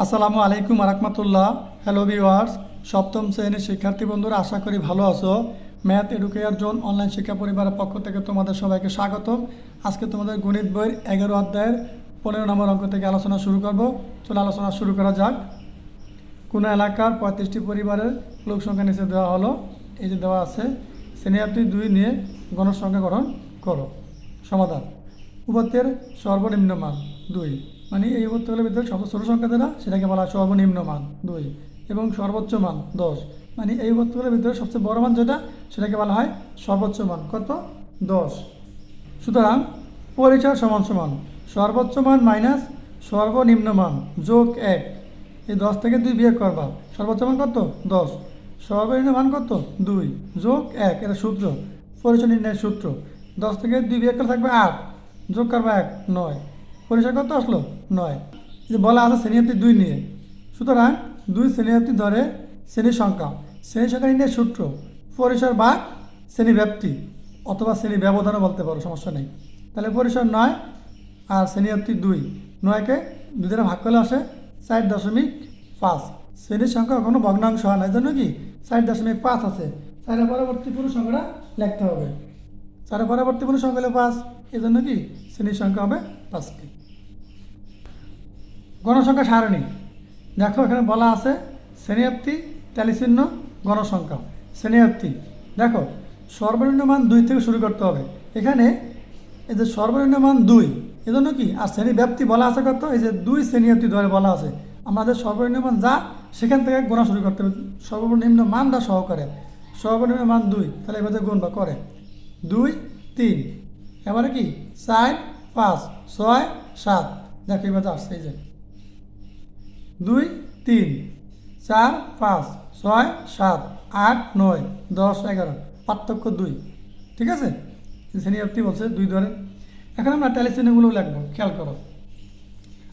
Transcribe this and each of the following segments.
আসসালামু আলাইকুম আরাকমাতুল্লাহ hello viewers সপ্তম শ্রেণির শিক্ষার্থী বন্ধুরা, আশা করি ভালো আছো। ম্যাথ এডুকেয়ার জোন অনলাইন শিক্ষা পরিবারের পক্ষ থেকে তোমাদের সবাইকে স্বাগতম। আজকে তোমাদের গণিত বইয়ের এগারো অধ্যায়ের পনেরো নম্বর অঙ্ক থেকে আলোচনা শুরু করব। চলে আলোচনা শুরু করা যাক। কোনো এলাকার পঁয়ত্রিশটি পরিবারের লোক সংখ্যা নিচে দেওয়া হলো। এই যে দেওয়া আছে শ্রেণীয়াত্রী দুই নিয়ে গণসংখ্যা গঠন করো। সমাধান। উপাত্তের সর্বনিম্ন মান দুই। মানে এই উপাত্তগুলোর ভিতরে সব ছোটো সংখ্যা যেটা সেটাকে বলা হয় সর্বনিম্ন মান, দুই, এবং সর্বোচ্চ মান, দশ। মানে এই উপাত্তগুলোর ভিতরে সবচেয়ে বড় মান যেটা, সেটাকে বলা হয় সর্বোচ্চ মান। কত? দশ। সুতরাং পরিচয় সমান সমান, সর্বোচ্চ মান মাইনাস সর্বনিম্ন মান যোগ এক। এই দশ থেকে দুই বিয়োগ করবা, সর্বোচ্চ মান কত? দশ। সর্বনিম্ন মান কত? দুই। যোগ এক, এটা সূত্র, পরিচয় নির্ণয়ের সূত্র। দশ থেকে দুই বিয়োগ করে থাকবে আট, যোগ করবা এক, নয়। পরিচয় কত আসলো? নয়। যে বলা আছে শ্রেণীয়াত্রী দুই নিয়ে। সুতরাং দুই শ্রেণীয়াত্রী ধরে শ্রেণির সংখ্যা। শ্রেণি সংখ্যা নির্ণয়ের সূত্র। পরিসর বা শ্রেণি ব্যাপ্তি। অথবা শ্রেণি ব্যবধানও বলতে পারো, সমস্যা নেই। তাহলে পরিসর নয় আর শ্রেণীয়াত্রী দুই। নয়কে দ্বারা ভাগ করলে আসে চার দশমিক পাঁচ। শ্রেণির সংখ্যা কখনো ভগ্নাংশ হয় না, এই জন্য কি? চার দশমিক পাঁচ আছে। চারের পরবর্তী পুরো সংখ্যাটা লিখতে হবে। চারের পরবর্তী পুরো সংখ্যা হলো পাঁচ। জন্য কি? শ্রেণির সংখ্যা হবে পাঁচটি গণসংখ্যা সারণী। দেখো এখানে বলা আছে শ্রেণীয়াপ্তি ট্যালিচিহ্ন, গণসংখ্যা। শ্রেণীয়াপ্তি দেখো, সর্বনিম্ন মান দুই থেকে শুরু করতে হবে। এখানে এই যে সর্বনিম্ন মান দুই, এজন্য কি? আর শ্রেণি ব্যাপ্তি বলা আছে কত? এই যে দুই শ্রেণীয়াপ্তি ধরে বলা আছে। আমাদের সর্বনিম্ন মান যা, সেখান থেকে গোনা শুরু করতে হবে। সর্বনিম্ন মানটা সহকারে। সর্বনিম্ন মান দুই, তাহলে এবার গুণ বা করে। দুই, তিন, এবারে কি? চার, পাঁচ, ছয়, সাত। দেখো এবার আসছে এই যে। দুই, তিন, চার, পাঁচ, ছয়, সাত, আট, নয়, দশ, এগারো, পার্থক্য দুই। ঠিক আছে? আপনি বলছে দুই ধরে। এখন আমরা ট্যালিসিনেগুলো লিখব, খেয়াল করো।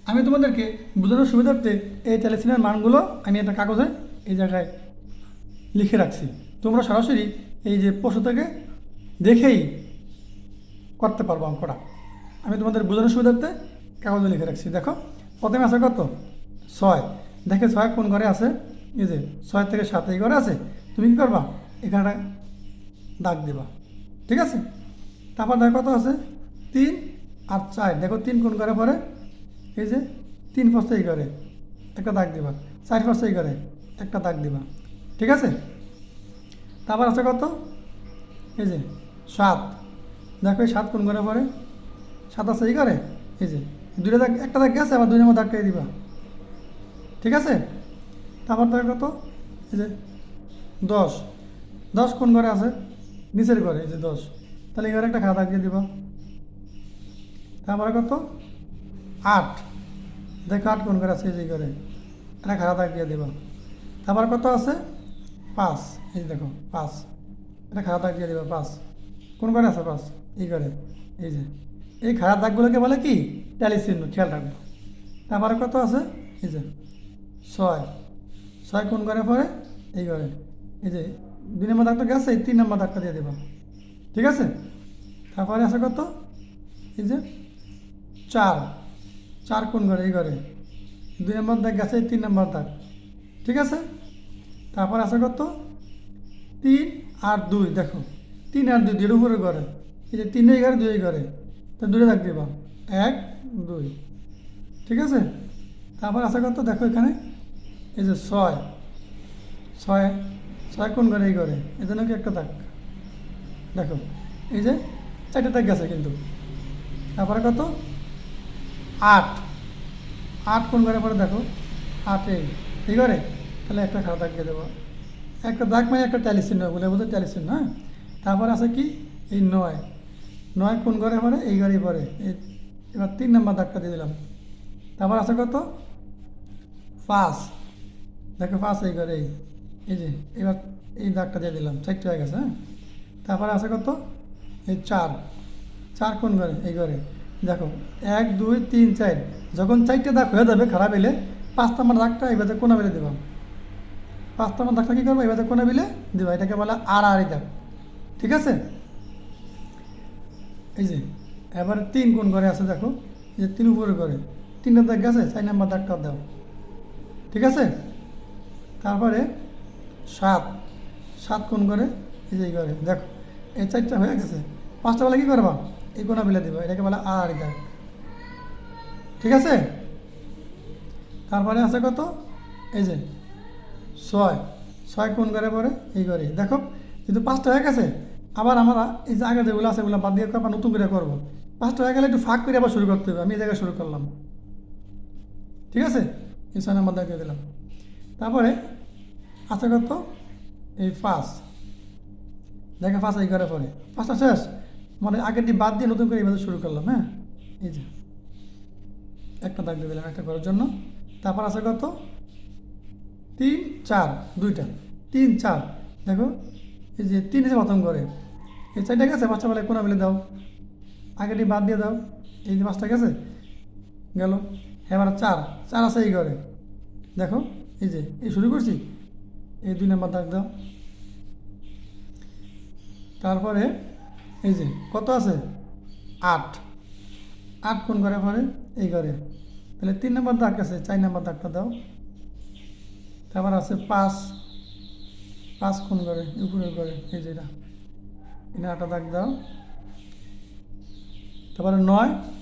আমি তোমাদেরকে বোঝানোর সুবিধার্থে এই ট্যালিসিনের মানগুলো আমি একটা কাগজে এই জায়গায় লিখে রাখছি। তোমরা সরাসরি এই যে পশু থেকে দেখেই করতে পারব অঙ্কটা। আমি তোমাদের বোঝানোর সুবিধার্থে কাগজে লিখে রাখছি। দেখো, প্রথমে আছে কত? ছয়। দেখে ছয় কোন ঘরে আছে? এই যে, ছয় থেকে সাত এই ঘরে আছে। তুমি কী করবা? এখানে দাগ দিবা। ঠিক আছে? তারপর দেখো কত আছে? তিন আর চার। দেখো তিন কোন ঘরে পরে এই যে, তিন পাঁচটা এই ঘরে। একটা দাগ দিবা। চার পাঁচটা এই ঘরে। একটা দাগ দিবা। ঠিক আছে? তারপর আছে কত? এই যে, সাত। দেখো এই সাত কোন ঘরে পরে সাত আছে এই ঘরে? এই যে, দুইটা দাগ একটা দাগ গেছে, আবার দুই নম্বর দাগটাই দিবা। ঠিক আছে? তারপর দেখো কত? এই যে দশ। দশ কোন ঘরে আছে? নিচের ঘরে, এই যে দশ। তাহলে এই ঘরে একটা খাতা দিয়ে দিবা। তারপরে কত? আট। দেখো আট কোন ঘরে আছে এই যে ঘরে। একটা খাতা দিয়ে দিবা। তারপর কত আছে? পাঁচ। এই দেখো, পাঁচ। একটা খাতা দিয়ে দিবা, পাঁচ। কোন ঘরে আছে পাঁচ? এই ঘরে। এই যে। এই খারাপ দাগগুলোকে বলে কি? ট্যালি চিহ্ন, খেয়াল রাখব। তারপরে কত আছে? এই যে ছয়। ছয় কোন ঘরে পরে এই ঘরে। এই যে দুই নম্বর দাগটা গেছে, এই তিন নম্বর দাগটা দিয়ে দেবা। ঠিক আছে? তারপরে আছে কত? এই যে চার। চার কোন ঘরে? এই ঘরে। দুই নম্বর দাগ গেছে, এই তিন নম্বর দাগ। ঠিক আছে? তারপর আছে কত? তিন আর দুই, দেখো। তিন আর দুই, দুইয়ের উপরে ঘরে। এই যে তিন ঘরে, দুই ঘরে। তা দূরে দাগ দিবা। এক, দুই। ঠিক আছে? তারপর আছে কত দেখো এখানে, এই যে ছয় ছয় ছয় কোন ঘরে, এই ঘরে, এই জন্য একটা দাগ? দেখো, এই যে চারটে দাগ গেছে কিন্তু। তারপরে কত? আট আট কোন ঘরে পরে দেখো? আট, এই ঘরে? তাহলে একটা খারাপ দাগ দিয়ে দেবো। একটা দাগ মানে একটা ট্যালি চিহ্ন বলে বোঝো ট্যালি চিহ্ন হ্যাঁ? তারপর আছে কি? এই নয় নয় কোন ঘরে পরে এই ঘরেই পরে এই, এবার তিন নম্বর দাগটা দিয়ে দিলাম। তারপর আছে কত? পাঁচ। দেখো পাঁচ এই ঘরে এই এই যে, এবার এই দাগটা দিয়ে দিলাম, চারটে হয়ে গেছে হ্যাঁ? তারপরে আছে কত? এই চার। চার কোন ঘরে? এই ঘরে। দেখো, এক, দুই, তিন, চার। যখন চারটে দাগ হয়ে যাবে, খারাপ এলে পাঁচ নম্বর দাগটা এইভাবে কোনা বেলে দেবাম পাঁচ নম্বর দাগটা কী করব? এইভাবে কোনা বেলে দেবা? এটাকে বলে আর আড়ি দাগ। ঠিক আছে? এই যে, এবারে তিন কোন ঘরে আছে দেখো? এই যে তিন উপরে ঘরে। তিনটা দাগ গেছে চার নম্বর দাগটা দাও। ঠিক আছে? তারপরে সাত। সাত কোন করে এই যে করে দেখো, এই চারটা হয়ে গেছে। পাঁচটা বেলা কী করবা? এই কোনা মিলে দিবা, এটাকে বলে আর দেখ ঠিক আছে? তারপরে আছে কত? এই যে ছয়। ছয় কোন করে পরে এই করে দেখো, কিন্তু পাঁচটা হয়ে গেছে। আবার আমরা এই যে আগে যেগুলো আছে ওগুলো বাদ দিয়ে আবার নতুন করে করব। পাঁচটা হয়ে গেলে একটু ফাঁক করে আবার শুরু করতে হবে, আমি এই জায়গায় শুরু করলাম। ঠিক আছে? ছয় নাম্বার দিয়ে দিলাম। তারপরে আছে কত এই পাঁচ দেখে পাঁচ এই করে পরে। পাঁচটা শেষ। মানে আগেরটি বাদ দিয়ে নতুন করে এইভাবে শুরু করলাম হ্যাঁ? এই যে। একটা দাগ দিয়ে দিলাম একটা করার জন্য। তারপর আছে কত তিন, চার, দুইটা। তিন, চার। দেখো, এই যে তিন এসে প্রথম করে এই চারটা গেছে, পাঁচটা বেলায় কোনা মিলে দাও। আগেটি বাদ দিয়ে দাও। এই যে পাঁচটা গেছে, গেল। এবার চার চার আছে এই ঘরে। দেখো, এই যে, এই শুরু করছি? এই দুই নাম্বার দাগ দাও। তারপরে, এই যে, কত আছে? আট। আট কোন ঘরে পরে এই ঘরে। তাহলে তিন নম্বর দাগ আছে, চার নম্বর দাগটা দাও। তারপর আছে পাঁচ। পাঁচ কোন ঘরে? উপরের ঘরে, এই যেটা এখানে আটটা দাগ দাও। তারপরে নয়।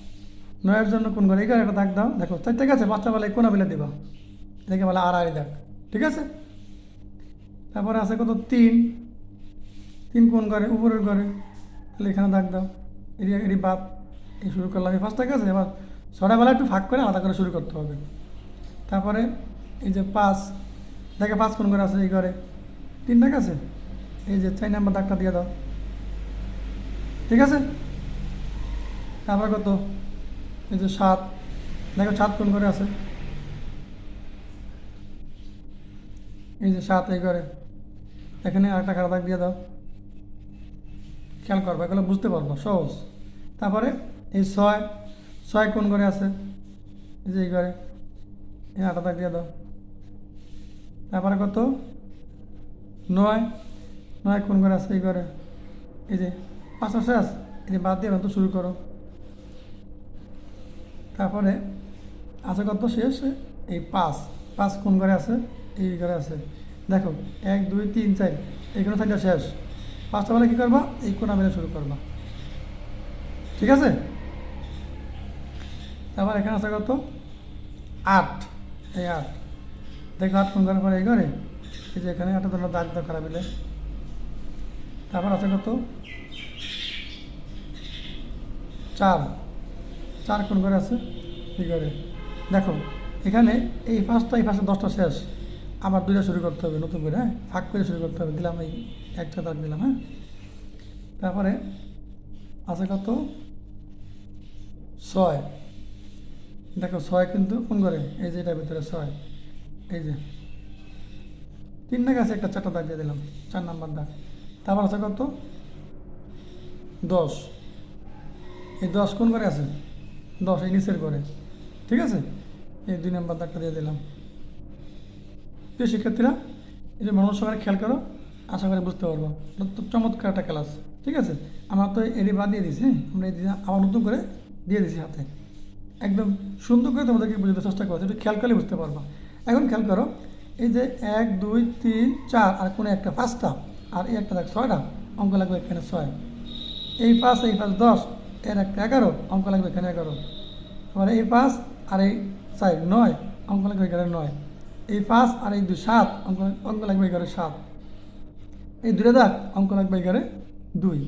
নয়ের জন্য কোন ঘরে ঘরে একটা দাগ দাও। দেখো ঠিক আছে পাঁচটা বেলায় কোনা বেলে দিবা। এটাকে বলে আর আড়াই দাগ, ঠিক আছে? তারপরে আছে কত? তিন। তিন কোন ঘরে? উপরের ঘরে। তাহলে এখানে দাগ দাও। এটি এটি বাদ। এই শুরু করলাম। এই পাঁচটা আছে? এবার ছটা বেলা একটু ফাঁক করে আলাদা করে শুরু করতে হবে। তারপরে এই যে পাঁচ, দেখে পাঁচ কোন করে আছে এই ঘরে? তিনটা আছে? এই যে চার নাম্বার দাগটা দিয়ে দাও। ঠিক আছে? তারপর কত? এই যে সাত, দেখো সাত কোন করে আছে? এই যে সাত এই ঘরে। এখানে আরেকটা খারাপ দাগ দিয়ে দাও। খেয়াল করব, এগুলো বুঝতে পারব, সহজ। তারপরে এই ছয় ছয় কোন ঘরে আছে? এই যে এই ঘরে। এই আটা দাগ দিয়ে দাও। তারপরে কত? নয়। নয় কোন ঘরে আছে এই ঘরে? এই যে পাঁচটা শেষ এই যে বাদ দিয়ে শুরু করো। তারপরে আছে কত শেষ, এই পাঁচ পাঁচ কোন ঘরে আছে? এই ঘরে আছে। দেখো, এক, দুই, তিন, চার এইখানে থাকলে শেষ। পাঁচটা বেলা কী করবা? এই কোনা মেরে শুরু করবা। ঠিক আছে? তারপর এখানে আছে কত আট, এই আট। দেখো আট কোন ঘরে পরে এই ঘরে। এই যে এখানে একটা দাগ দাগ খারাপ এলে তারপর আছে কত চার। চার কোন ঘরে আছে এই ঘরে দেখো, এখানে এই পাঁচটা এই পাঁচটা, দশটা শেষ। আবার দুইটা শুরু করতে হবে, নতুন করে হ্যাঁ? ফাঁক করে শুরু করতে হবে। দিলাম এই একটা দাগ দিলাম হ্যাঁ? তারপরে আছে কত? ছয়। দেখো, ছয় কিন্তু কোন করে? এই যে এটার ভিতরে, ছয়। এই যে। তিনটা আছে একটা, চারটা দাগ দিয়ে দিলাম, চার নাম্বার দাগ। তারপর আছে কত? দশ। এই দশ কোন করে আছে? দশ এই নিচের করে। ঠিক আছে? এই দুই নম্বর দাগটা দিয়ে দিলাম। প্রিয় শিক্ষার্থীরা যে মানুষ সবাই খেয়াল করো, আশা করে বুঝতে পারব। এটা চমৎকার একটা ক্লাস। ঠিক আছে? আমরা তো এডি বাদ দিয়ে দিছি হ্যাঁ? আমরা এই আবার নতুন করে দিয়ে দিছি হাতে। একদম সুন্দর করে তোমাদেরকে বুঝতে চেষ্টা করছি, একটু খেয়াল করলে বুঝতে পারবা। এখন খেয়াল করো, এই যে এক, দুই, তিন, চার, আর কোনো একটা, পাঁচটা, আর এই একটা দেখ, ছয়টা, অঙ্ক লাগবে এখানে ছয়। এই পাঁচ এই পাঁচ, দশ এর একটা এগারো, অঙ্ক লাগবে এখানে এগারো। আবার এই পাঁচ আর এই চার, নয়, অঙ্ক লাগবে এগারো নয়। এই পাঁচ আর এই দুই, সাত, অঙ্ক অঙ্ক লাগবে এগারো সাত। এই দুটো দাগ, অঙ্ক লাগবে এগারো দুই,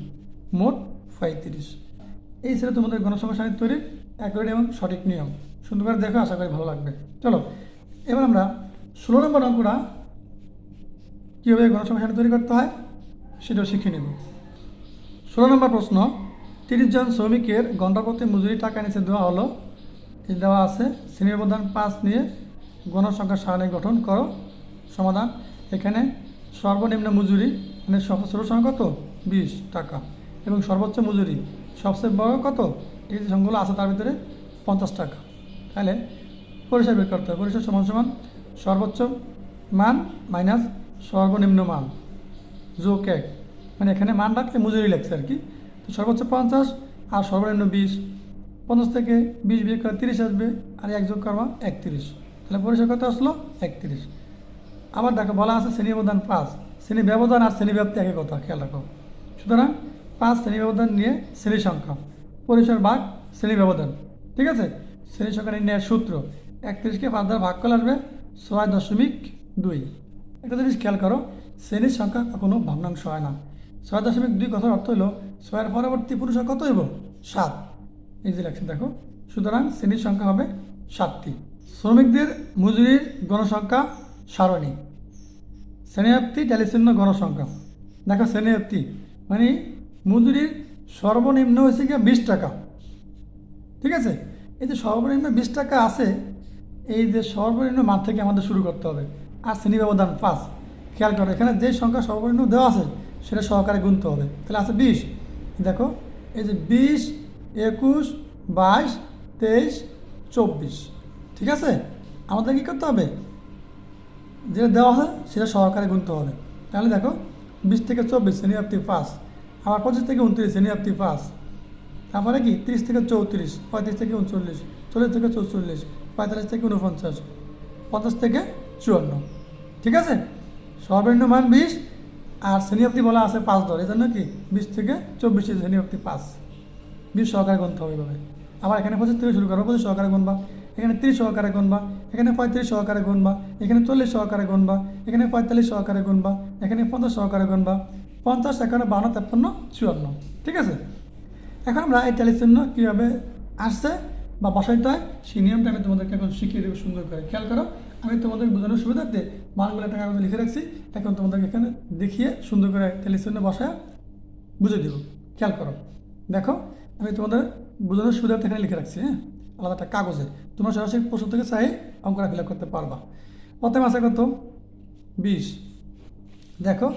মোট পঁয়ত্রিশ। এই ছিল তোমাদের গণসংখ্যা সাহিত্য তৈরির অ্যাকুরেট এবং সঠিক নিয়ম। সুন্দর করে দেখো, আশা করি ভালো লাগবে। চলো, এবার আমরা ষোলো নম্বর অঙ্কটা কীভাবে গণসংখ্যা সাহিত্য তৈরি করতে হয় সেটাও শিখে নেব। ষোলো নম্বর প্রশ্ন তিরিশ জন শ্রমিকের ঘণ্টা প্রতি মজুরি টাকা নিচে দেওয়া হলো। দেওয়া আছে শ্রেণির প্রধান পাঁচ নিয়ে গণসংখ্যা সারণী গঠন করো। সমাধান, এখানে সর্বনিম্ন মজুরি মানে ছোট সংখ্যা কত? বিশ টাকা। এবং সর্বোচ্চ মজুরি, সবচেয়ে বড় কত? এই যে সংখ্যাগুলো আছে তার ভিতরে পঞ্চাশ টাকা। তাহলে পরিসর বের করতে হবে। পরিসর সমান সমান সর্বোচ্চ মান মাইনাস সর্বনিম্ন মান যোগ এক। মানে এখানে মান রাখলে মজুরি লাগছে আর কি। সর্বোচ্চ পঞ্চাশ, আর সর্বনিম্ন বিশ। পঞ্চাশ থেকে বিশ বিয়োগ করে তিরিশ আসবে, আর এক যোগ করবা একত্রিশ। তাহলে পরিসর কত আসলো? একত্রিশ। আবার দেখো, বলা আছে শ্রেণি ব্যবধান পাঁচ। শ্রেণি ব্যবধান আর শ্রেণি ব্যাপ্তি একই কথা, খেয়াল রাখো। সুতরাং পাঁচ শ্রেণি ব্যবধান নিয়ে শ্রেণি সংখ্যা, পরিসর ভাগ শ্রেণি ব্যবধান। ঠিক আছে? শ্রেণি সংখ্যা নির্ণয়ের সূত্র, একত্রিশকে পাঁচ দ্বারা ভাগ করলে আসবে ছয় দশমিক দুই। একটা জিনিস খেয়াল করো, শ্রেণির সংখ্যা কখনো ভগ্নাংশ হয় না। ছয় দশমিক দুই কথার অর্থ হলো, ছয়ের পরবর্তী পুরুষের কত হইব? সাত। এই যে লাগছে দেখো। সুতরাং শ্রেণির সংখ্যা হবে সাতটি। শ্রমিকদের মজুরির গণসংখ্যা সারণী। শ্রেণীব্যাপ্তি ট্যালিচিহ্ন গণসংখ্যা। দেখো শ্রেণীব্যাপ্তি মানে মজুরির সর্বনিম্ন হয়েছে গিয়ে বিশ টাকা। ঠিক আছে? এই যে সর্বনিম্ন বিশ টাকা আছে, এই যে সর্বনিম্ন মান থেকে আমাদের শুরু করতে হবে। আর শ্রেণি ব্যবধান পাঁচ। খেয়াল করো, এখানে যে সংখ্যা সর্বনিম্ন দেওয়া আছে সেটা সহকারে গুনতে হবে। তাহলে আছে বিশ। দেখো, এই যে বিশ, একুশ, বাইশ, তেইশ, চব্বিশ। ঠিক আছে? আমাদের কী করতে হবে? যেটা দেওয়া হয়, সেটা সহকারে গুনতে হবে। তাহলে দেখো, বিশ থেকে চব্বিশ শ্রেণীব্যাপ্তি পাস আবার পঁচিশ থেকে উনত্রিশ শ্রেণীব্যাপ্তি পাস তারপরে কি? তিরিশ থেকে চৌত্রিশ, পঁয়ত্রিশ থেকে উনচল্লিশ, চল্লিশ থেকে চৌচল্লিশ, পঁয়তাল্লিশ থেকে উনপঞ্চাশ পঞ্চাশ থেকে চুয়ান্ন। ঠিক আছে? সর্বনিম্ন মান বিশ আর শ্রেণীব্যাপ্তি বলা আছে পাঁচ দর এই জন্য কি? বিশ থেকে চব্বিশে শ্রেণীব্যাপ্তি পাঁচ। বিশ সহকারে গুনতে হবে এভাবে। আবার এখানে পঁচিশ থেকে শুরু করো, পঁচিশ সহকারে গুনবা এখানে তিরিশ সহকারে গুনবা এখানে পঁয়ত্রিশ সহকারে গুনবা এখানে চল্লিশ সহকারে গুনবা এখানে পঁয়তাল্লিশ সহকারে গুনবা এখানে পঞ্চাশ সহকারে গুনবা পঞ্চাশ এখানে বান্ন, তেপ্পান্ন, চুয়ান্ন। ঠিক আছে? এখন আমরা এই জন্য কীভাবে আসছে? বা বসাইতে হয় সেই নিয়মটা আমি তোমাদেরকে এখন শিখিয়ে দেবো সুন্দর করে। খেয়াল করো, আমি তোমাদের বোঝানোর সুবিধার্থে মানগুলো কাগজে লিখে রাখছি। এখন তোমাদেরকে এখানে দেখিয়ে সুন্দর করে জন্য বসায় বুঝে দেবো। খেয়াল করো, দেখো, আমি তোমাদের বোঝানোর সুবিধার্থে এখানে লিখে রাখছি হ্যাঁ? আলাদা একটা কাগজে। তোমরা সরাসরি প্রশ্ন থেকে চাই অঙ্কটা ফিল করতে পারবা। প্রথমে আছে কত? বিশ। দেখো,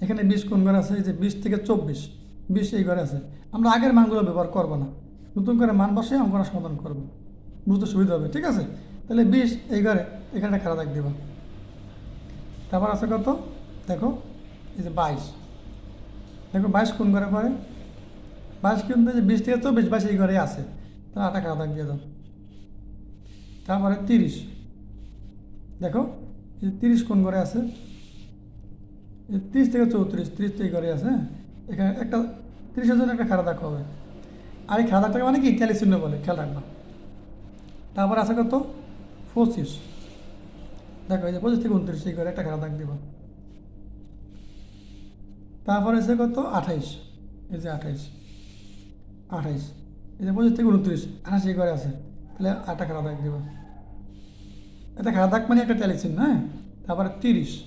এখানে বিশ কোন ঘরে আছে? এই যে বিশ থেকে চব্বিশ। বিশ এই ঘরে আছে। আমরা আগের মানগুলো ব্যবহার করব না। নতুন করে মান বসে অঙ্কটা সমাধান করব। বুঝতে সুবিধা হবে, ঠিক আছে? তাহলে বিশ এই ঘরে এখানে একটা দাগ দেবা। তারপর আছে কত? দেখো, এই যে বাইশ। দেখো, বাইশ কোন ঘরে পড়ে? বাইশ কিন্তু যে বিশ থেকে চব্বিশ, বাইশ এই ঘরে আছে। তাহলে আটা খারাপ দাগ দিয়ে দাও। তারপরে তিরিশ। দেখো, এই যে তিরিশ কোন ঘরে আছে? তিরিশ থেকে চৌত্রিশ, তিরিশ এই ঘরে আছে হ্যাঁ? এখানে একটা, তিরিশের জন্য একটা খারাপ দাগ হবে। আর এই খারাপ দাগটাকে মানে কি? ইত্যাদি চিহ্ন বলে, খেয়াল রাখবা। তারপর আছে কত পঁচিশ। দেখো, এই যে পঁচিশ থেকে উনত্রিশ, এই ঘরে একটা খারাপ দাগ দিব। তারপরে আছে কত আঠাইশ। এই যে আঠাইশ। আঠাইশ। এই যে পঁচিশ থেকে উনত্রিশ। আঠাশ এই করে আছে। তাহলে আটটা খেলা দাগ দিব। এটা খারাপ দাগ মানে একটা ট্যালি চিহ্ন হ্যাঁ? তারপরে তিরিশ।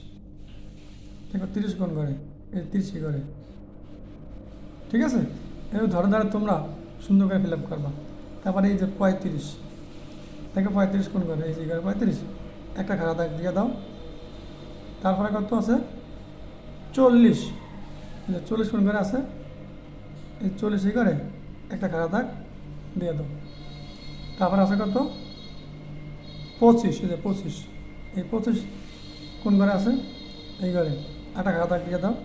দেখো, তিরিশ কোন ঘরে? এই তিরিশ ঘরে। ঠিক আছে? এই ধরে ধরে তোমরা সুন্দর করে ফিল আপ করবা। তারপরে এই যে পঁয়ত্রিশ। দেখো পঁয়ত্রিশ কোন করে, এই যে পঁয়ত্রিশ। একটা খারাপ দাগ দিয়ে দাও। তারপরে কত আছে? চল্লিশ। চল্লিশ কোন করে আছে। এই চল্লিশ এই ঘরে একটা খারাপ দাগ দিয়ে দাও। তারপরে আছে কত? পঁচিশ, এই যে পঁচিশ। এই পঁচিশ কোন ঘরে আছে, এই ঘরে একটা দাগ দিয়ে দাও।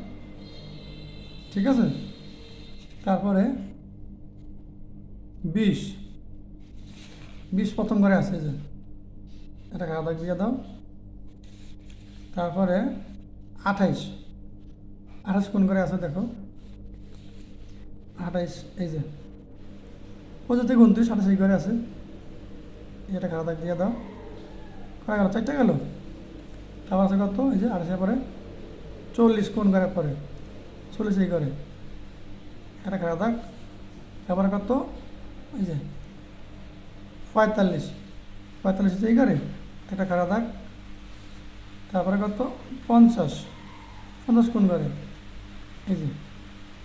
ঠিক আছে? তারপরে বিশ। বিশ প্রথম ঘরে আছে যে। খারাপ দাগ দিয়ে দাও। তারপরে আঠাইশ। আঠাশ কোন করে আছে দেখো? আঠাইশ, এই যে। থেকে উনত্রিশ, আঠাশ এই ঘরে আছে। এটা দাগ দিয়ে দাও। করা গেল? চারটে গেল? তারপর আছে কত? এই যে আঠাশের পরে চল্লিশ কোন ঘরে পরে? চল্লিশ এই ঘরে। একটা খারাপ দাগ তারপরে কত? এই যে, পঁয়তাল্লিশ। পঁয়তাল্লিশ এই ঘরে একটা খারাপ দাগ। তারপরে কত? পঞ্চাশ। পঞ্চাশ কোন করে এই যে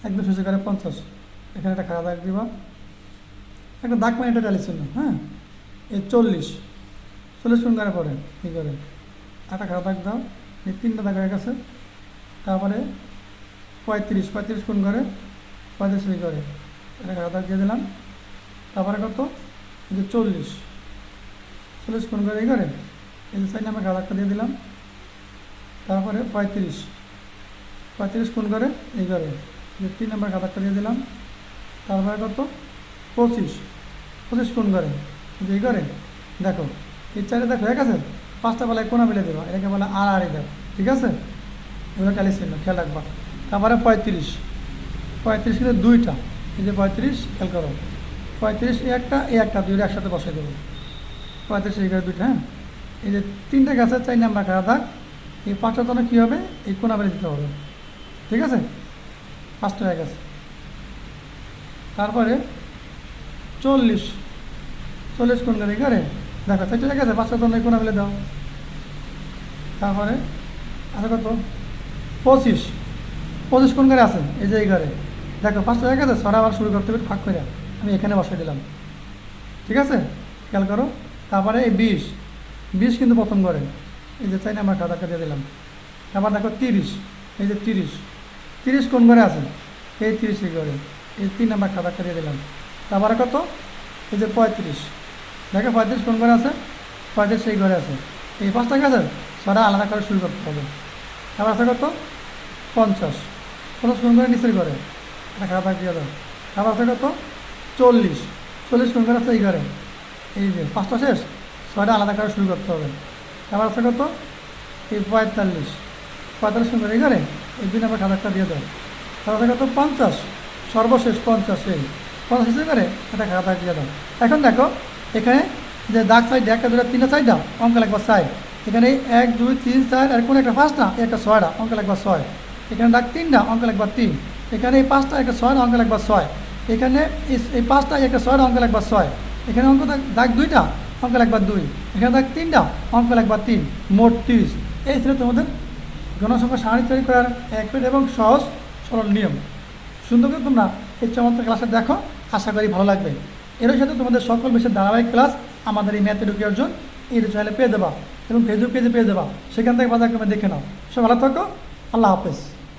একদম শেষে ঘরে পঞ্চাশ। এখানে একটা খারাপ দাগ দিবা। একটা দাগ মানে এটা টালির হ্যাঁ? এই চল্লিশ। চল্লিশ কোন করে পড়ে? এই করে একটা খারাপ দাগ দাও। এই তিনটা দাগ হয়ে গেছে। তারপরে পঁয়ত্রিশ। পঁয়ত্রিশ কোন করে পঁয়ত্রিশ ঘরে। একটা খারাপ দাগ দিয়ে দিলাম। তারপরে কত? যে চল্লিশ। চল্লিশ কোন করে এই করে এই সাইড খারাপ দাগটা দিয়ে দিলাম। তারপরে পঁয়ত্রিশ। পঁয়ত্রিশ কোন করে এই করে যে তিন নম্বর খাতাটা দিয়ে দিলাম। তারপরে কত? পঁচিশ। পঁচিশ কোন করে। যে এই করে দেখো, এই চারে দেখো, এক আছে? পাঁচটা বেলায় কোনা মিলে দেবা? এটাকে বলে আর আড়ি দেব ঠিক আছে? এগুলো টালি চিহ্ন খেয়াল রাখবা। তারপরে পঁয়ত্রিশ। পঁয়ত্রিশ কিন্তু দুইটা। এই যে পঁয়ত্রিশ, খেয়াল করো। পঁয়ত্রিশ, এই একটা এই একটা দুইটা একসাথে বসে দেবো। পঁয়ত্রিশ, এই করে দুইটা হ্যাঁ? এই যে তিনটা গাছে চার নাম্বার কাটা থাক এই পাঁচটা জন্য কী হবে? এই কোনা বেলে দিতে হবে। ঠিক আছে? পাঁচটা এক গেছে। তারপরে চল্লিশ চল্লিশ কোন গাড়ি? করে দেখো, চারটে হয়ে গেছে, পাঁচটা এই কোনা বেলে দাও। তারপরে আছে কত? পঁচিশ পঁচিশ কোন ঘরে আছে? এই যে এই ঘরে দেখো, পাঁচটা এক ছড়া আবার শুরু করতে হবে, ফাঁক করে আমি এখানে বসে দিলাম। ঠিক আছে? খেয়াল করো? তারপরে এই বিশ। বিশ কিন্তু প্রথম ঘরে। এই যে চাই নাম্বার খাতাকে দিয়ে দিলাম। তারপর দেখো তিরিশ। এই যে তিরিশ। তিরিশ কোন ঘরে আছে? এই তিরিশ এই ঘরে। এই তিন নাম্বার খাতাকে দিয়ে দিলাম। তারপরে কত? এই যে পঁয়ত্রিশ। দেখো পঁয়ত্রিশ কোন ঘরে আছে? পঁয়ত্রিশ এই ঘরে আছে। এই পাঁচটা গেছে ছড়া আলাদা করে শুরু করতে হবে। তারপর আছে কত? পঞ্চাশ। পঞ্চাশ কোন ঘরে? নিচের ঘরে। খারাপ দিয়ে দাও। তারপর আছে কত? চল্লিশ। চল্লিশ করে আছে এই এই যে, পাঁচটা শেষ? ছয়টা আলাদা করে শুরু করতে হবে। তারপর আছে কত? এই পঁয়তাল্লিশ। পঁয়তাল্লিশ করে এই এই দুই নম্বর খাতাটা দিয়ে দাও। তারপর আছে কত? পঞ্চাশ। সর্বশেষ পঞ্চাশ এই। পঞ্চাশ শেষে করে এটা খাতা দিয়ে দাও। এখন দেখো, এখানে যে দাগ সাইড একটা দুটা তিনটা সাইডটা অঙ্ক লাগবার সাইড এখানে এক, দুই, তিন, চার, আর কোনো একটা পাঁচটা? একটা ছয়টা, অঙ্ক লাগবার ছয়। এখানে দাগ তিনটা, অঙ্ক লাগবার তিন। এখানে এই পাঁচটা, একটা ছয়টা, অঙ্ক লাগবার ছয়। এখানে এই- পাঁচটা একটা ছয়টা অঙ্ক লাগবার ছয়। এখানে অঙ্ক দাগ- দুইটা, অঙ্ক লাগবার দুই। এখানে দাগ তিনটা, অঙ্ক লাগবার তিন। মোট তিরিশ। এই ছিল তোমাদের গণসংখ্যা সারণী তৈরি করার এক এবং সহজ সরল নিয়ম। সুন্দর করে তোমরা এই চমৎকার ক্লাসে দেখো। আশা করি ভালো লাগবে। এর সাথে তোমাদের সকল বিষয়ের ধারাবাহিক ক্লাস আমাদের এই ম্যাথ এডুকেশন এই চ্যানেলে পেয়ে যাবা এবং ফেসবুক পেজে পেয়ে যাবা। সেখান থেকে বাজার ক্রমে দেখে নাও। সব ভালো থাকো। আল্লাহ হাফেজ।